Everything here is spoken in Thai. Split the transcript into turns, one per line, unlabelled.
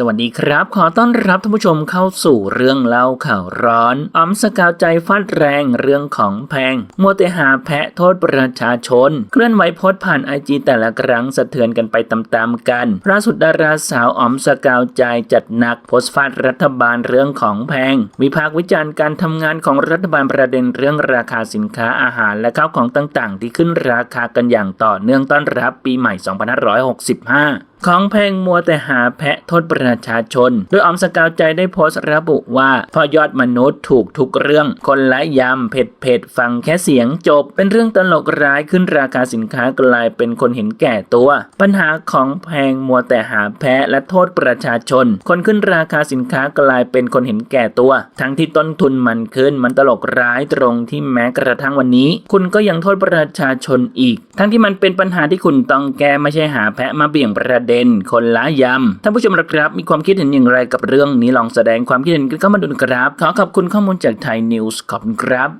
สวัสดีครับ ขอต้อนรับท่านผู้ชมเข้าสู่เรื่องเล่าข่าวร้อนออมสกาวใจฟาดแรงเรื่องของแพงมัวแต่หาแพะโทษประชาชน เคลื่อนไหวโพสผ่านไอจีแต่ละครั้งสะเทือนกันไปตามๆกันล่าสุดดาราสาวออมสกาวใจจัดหนักโพสฟาดรัฐบาลเรื่องของแพง วิพากษ์วิจารณ์การทำงานของรัฐบาลประเด็นเรื่องราคาสินค้าอาหารและข้าวของต่างๆ ที่ขึ้นราคากันอย่างต่อเนื่องต้อนรับปีใหม่ 2565 ของแพงมัวแต่หาแพะโทษประชาชน โดยออมสกาวใจได้โพสต์ระบุว่าพอยอดมนุษย์ถูกทุกเรื่อง คนละยำเผ็ดเผ็ดฟังแค่เสียงจบ เป็นเรื่องตลกร้ายขึ้นราคาสินค้ากลายเป็นคนเห็นแก่ตัว ปัญหาของแพงมัวแต่หาแพะและโทษประชาชน คนขึ้นราคาสินค้ากลายเป็นคนเห็นแก่ตัว ทั้งที่ต้นทุนมันขึ้นมันตลกร้ายตรงที่แม้กระทั่งวันนี้ คุณก็ยังโทษประชาชนอีก ทั้งที่มันเป็นปัญหาที่คุณต้องแก้ไม่ใช่หาแพะมาเบี่ยงประเดเด็น คนละยำท่านผู้ชมครับ มีความคิดเห็นอย่างไรกับเรื่องนี้ลองแสดงความคิดเห็นกันเข้ามาดูนะครับ ขอขอบคุณข้อมูลจากไทยนิวส์ขอบคุณครับ